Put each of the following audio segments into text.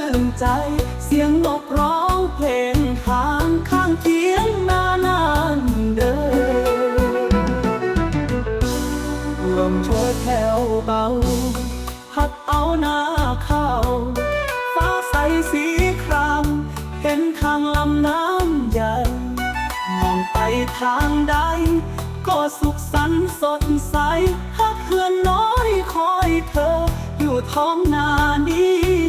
ื่นใจ เสียงนกร้องเพลงข้างข้างเทียงนานานเดินลมช่วยแถวเบา พัดเอาหน้าเข้า ฟ้าใสสีครามเห็นทางลำน้ำใหญ่ มองไปทางใด ก็สุขสันต์สดใสฮักเพื่อนน้อยคอยเธอ อยู่ท้องนานี้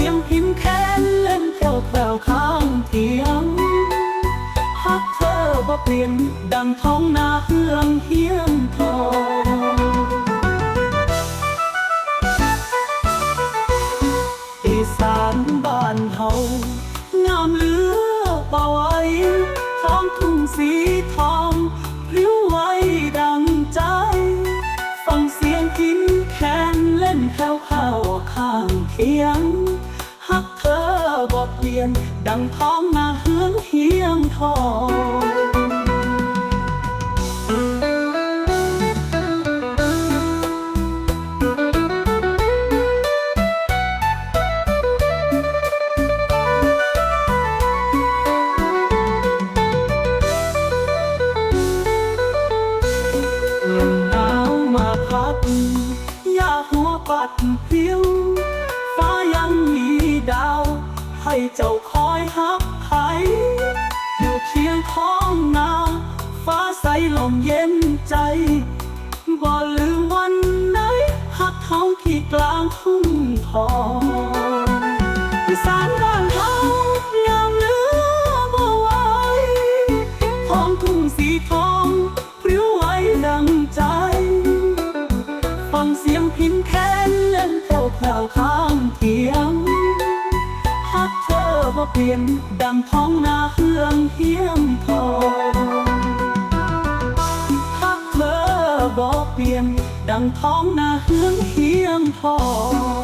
สียงพินแค้นเล่นแผ่วแผ่วข้างเทียงฮักเธอบ่เปลี่ยนดังท้องนาเฮืองเฮียงทองอีสานบ้านเฮางามเหลือบ่ไหวท้องทุ่งสีทองพริ้วไหวดังใจ ฟังเสียงพินแคนเล่นแผ่วแผ่วข้างเคียง ฮักเธอบ่เปลี่ยน ดังท้องนาเฮืองเฮียงทองลมหนาวมาพัดยาหัวปัดพลิ้ว เจ้าคอยฮับไหอยู่เคียงท้องนาฟ้าใสลมเย็นใจบ่ลืมวันไหนฮักเขาที่กลางทุ่งทองอีสานบ้านเฮางามเหลือบ่ไหวท้องทุ่งสีทองพริ้วไหวดังใจ ฟังเสียงพินแค เวียนดังท้องนาเฮืองเฮียงทองฮักเลอบอกเปลี่ยนดังท้องนาเฮืองเฮียงทอง